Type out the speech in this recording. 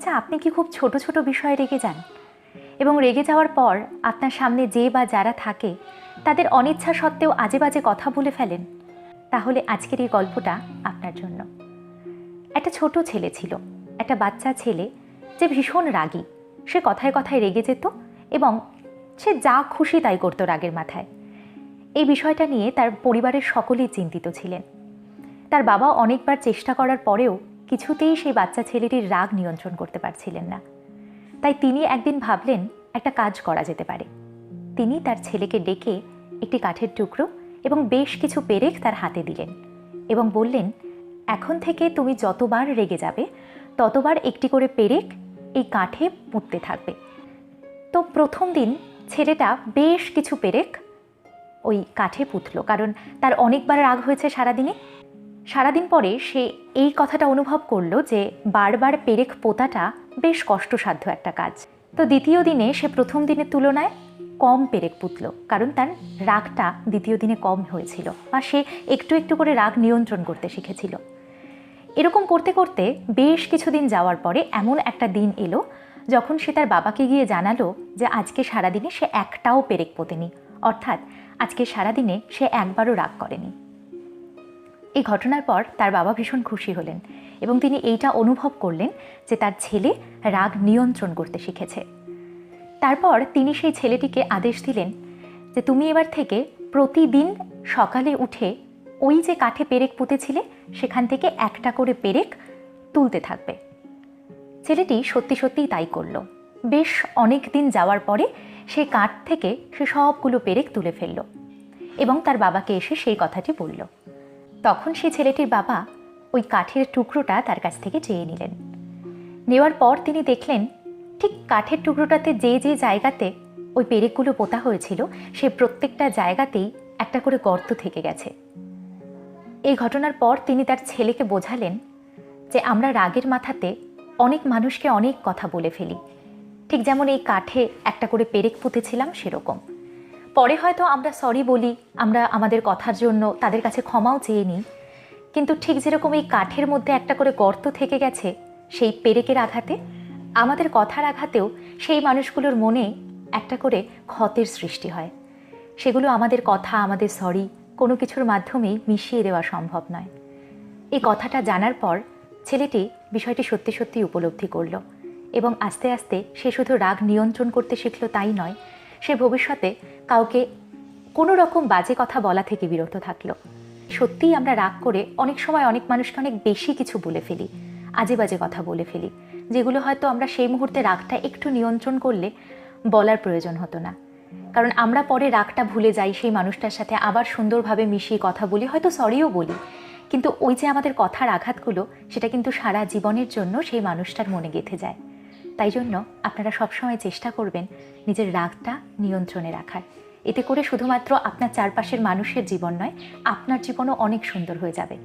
আচ্ছা আপনি কি খুব ছোট ছোট বিষয়ে রেগে যান? এবং রেগে যাওয়ার পর আপনার সামনে যে বা যারা থাকে, তাদের অনিচ্ছা সত্ত্বেও আজে বাজে কথা বলে ফেলেন। তাহলে আজকের এই গল্পটা আপনার জন্য। একটা ছোট ছেলে ছিল, একটা বাচ্চা ছেলে, যে ভীষণ রাগী। সে কথায় কথায় রেগে যেত এবং সে যা খুশি তাই করতো রাগের মাথায়। এই বিষয়টা নিয়ে তার পরিবারের সকলেই চিন্তিত ছিলেন। তার বাবা অনেকবার চেষ্টা করার পরেও কিছুতেই সেই বাচ্চা ছেলেটির রাগ নিয়ন্ত্রণ করতে পারছিলেন না। তাই তিনি একদিন ভাবলেন, একটা কাজ করা যেতে পারে। তিনি তার ছেলেকে ডেকে একটি কাঠের টুকরো এবং বেশ কিছু পেরেক তার হাতে দিলেন এবং বললেন, এখন থেকে তুমি যতবার রেগে যাবে, ততবার একটি করে পেরেক এই কাঠে পুঁততে থাকবে। তো প্রথম দিন ছেলেটা বেশ কিছু পেরেক ওই কাঠে পুঁতল, কারণ তার অনেকবার রাগ হয়েছে সারাদিনে। সারাদিন পরে সে এই কথাটা অনুভব করল যে বারবার পেরেক পোতাটা বেশ কষ্টসাধ্য একটা কাজ। তো দ্বিতীয় দিনে সে প্রথম দিনের তুলনায় কম পেরেক পুতল, কারণ তার রাগটা দ্বিতীয় দিনে কম হয়েছিল বা সে একটু একটু করে রাগ নিয়ন্ত্রণ করতে শিখেছিল। এরকম করতে করতে বেশ কিছুদিন যাওয়ার পরে এমন একটা দিন এলো যখন সে তার বাবাকে গিয়ে জানালো যে আজকে সারাদিনে সে একটাও পেরেক পোতেনি, অর্থাৎ আজকে সারাদিনে সে একবারও রাগ করেনি। এই ঘটনার পর তার বাবা ভীষণ খুশি হলেন এবং তিনি এইটা অনুভব করলেন যে তার ছেলে রাগ নিয়ন্ত্রণ করতে শিখেছে। তারপর তিনি সেই ছেলেটিকে আদেশ দিলেন যে তুমি এবার থেকে প্রতিদিন সকালে উঠে ওই যে কাঠে পেরেক পুঁতেছিলে, সেখান থেকে একটা করে পেরেক তুলতে থাকবে। ছেলেটি সত্যি সত্যিই তাই করল। বেশ অনেক দিন যাওয়ার পরে সেই কাঠ থেকে সে সবগুলো পেরেক তুলে ফেলল এবং তার বাবাকে এসে সেই কথাটি বলল। তখন সেই ছেলেটির বাবা ওই কাঠের টুকরোটা তার কাছ থেকে চেয়ে নিলেন। নেওয়ার পর তিনি দেখলেন, ঠিক কাঠের টুকরোটাতে যে যে জায়গাতে ওই পেরেকগুলো পোতা হয়েছিল, সে প্রত্যেকটা জায়গাতেই একটা করে গর্ত থেকে গেছে। এই ঘটনার পর তিনি তার ছেলেকে বোঝালেন যে আমরা রাগের মাথাতে অনেক মানুষকে অনেক কথা বলে ফেলি। ঠিক যেমন এই কাঠে একটা করে পেরেক পুঁতেছিলাম, সেরকম। পরে হয়তো আমরা সরি বলি, আমরা আমাদের কথার জন্য তাদের কাছে ক্ষমাও চেয়ে নিই। কিন্তু ঠিক যেরকম এই কাঠের মধ্যে একটা করে গর্ত থেকে গেছে, সেই পেরেকের আঘাতে, আমাদের কথার আঘাতেও সেই মানুষগুলোর মনে একটা করে ক্ষতের সৃষ্টি হয়। সেগুলো আমাদের কথা, আমাদের সরি কোনো কিছুর মাধ্যমেই মিশিয়ে দেওয়া সম্ভব নয়। এই কথাটা জানার পর ছেলেটি বিষয়টি সত্যি সত্যি উপলব্ধি করল এবং আস্তে আস্তে সে শুধু রাগ নিয়ন্ত্রণ করতে শিখল তাই নয় সে ভবিষ্যতে কাউকে কোনো রকম বাজে কথা বলা থেকে বিরত থাকল। সত্যিই আমরা রাগ করে অনেক সময় অনেক মানুষকে অনেক বেশি কিছু বলে ফেলি আজে বাজে কথা বলে ফেলি, যেগুলো হয়তো আমরা সেই মুহূর্তে রাগটা একটু নিয়ন্ত্রণ করলে বলার প্রয়োজন হতো না। কারণ আমরা পরে রাগটা ভুলে যাই, সেই মানুষটার সাথে আবার সুন্দরভাবে মিশিয়ে কথা বলি, হয়তো সরিও বলি। কিন্তু ওই যে আমাদের কথার আঘাতগুলো, সেটা কিন্তু সারা জীবনের জন্য সেই মানুষটার মনে গেঁথে যায়। তাই জন্য আপনারা সবসময় চেষ্টা করবেন নিজের রাগটা নিয়ন্ত্রণে রাখার। এতে করে শুধুমাত্র আপনার চারপাশের মানুষের জীবন নয়, আপনার জীবনও অনেক সুন্দর হয়ে যাবে।